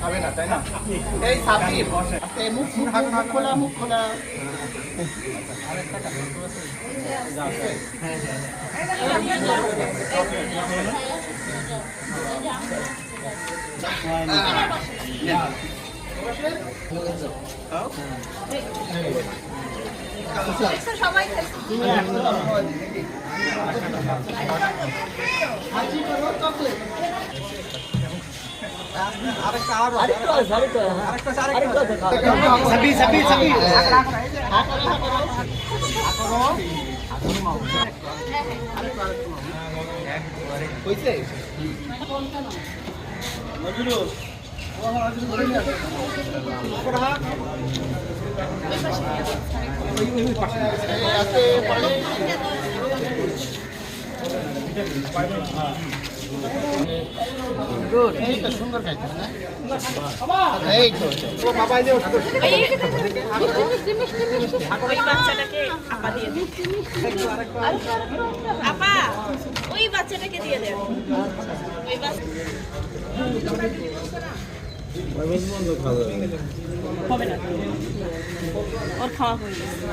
খাবে না তাই না এই সাবির এই মুখ মুখ মুখ খোলা মুখ খোলা সবাই সাবি সাবি সাবি হইছে নজরুল এই তো সুন্দর খাইছে এই তো বাবা এই ওই বাচ্চাটাকে আপা দিয়ে দে আপা ওই বাচ্চাটাকে দিয়ে দে ওই বাচ্চা হবে না ওর খাওয়া হয়ে গেছে।